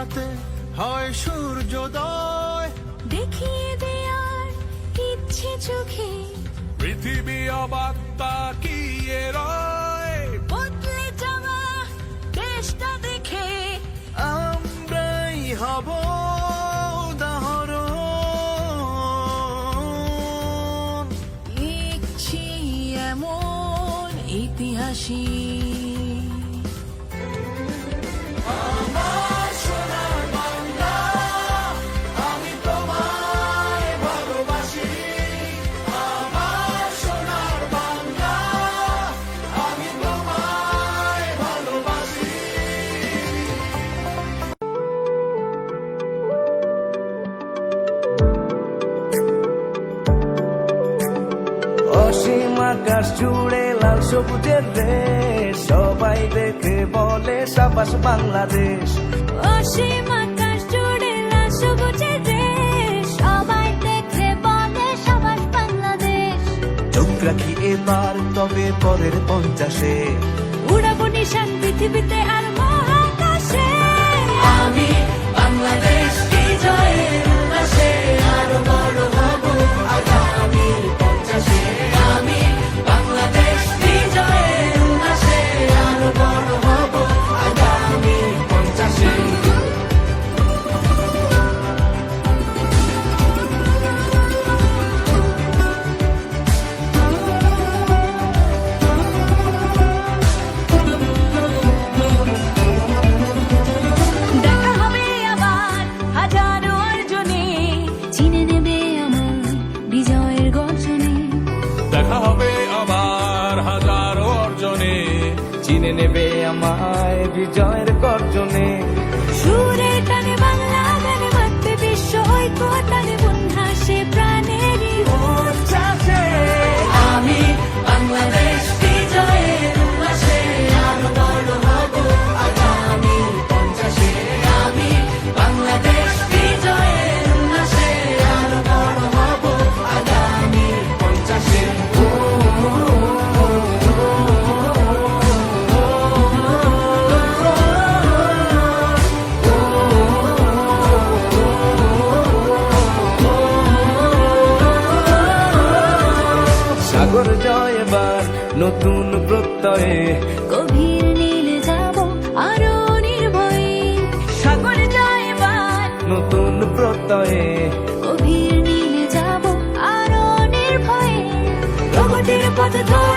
রাতে হয় সূর্যোদয়। দেখিয়ে দেয়ার ইচ্ছে চোখে। পৃথিবী অবাক কি রয়? বদলে যাওয়া দেশটা দেখে। আমরাই হব উদাহরণ। লিখছি এমন ইতিহাসী আকাশ জুড়ে লাল সবুজের দেশ সবাই দেখে বলে সাবাস বাংলাদেশ। অসীম আকাশ জুড়ে লাল সবুজের দেশ সবাই দেখে বলে সাবাস বাংলাদেশ। চোখ রাখি এবার তবে পরের পঞ্চাশে। উড়াবো নিশান পৃথিবীতে আমায় বিজয়ের সাগর জয় এবার নতুন প্রত্যয়ে। গভীর নীল যাব আরও নির্ভয়ে। সাগর জয়বার নতুন প্রত্যয়ে। গভীর নীল যাব আরও নির্ভয়ে। প্রগতির পথ ধরে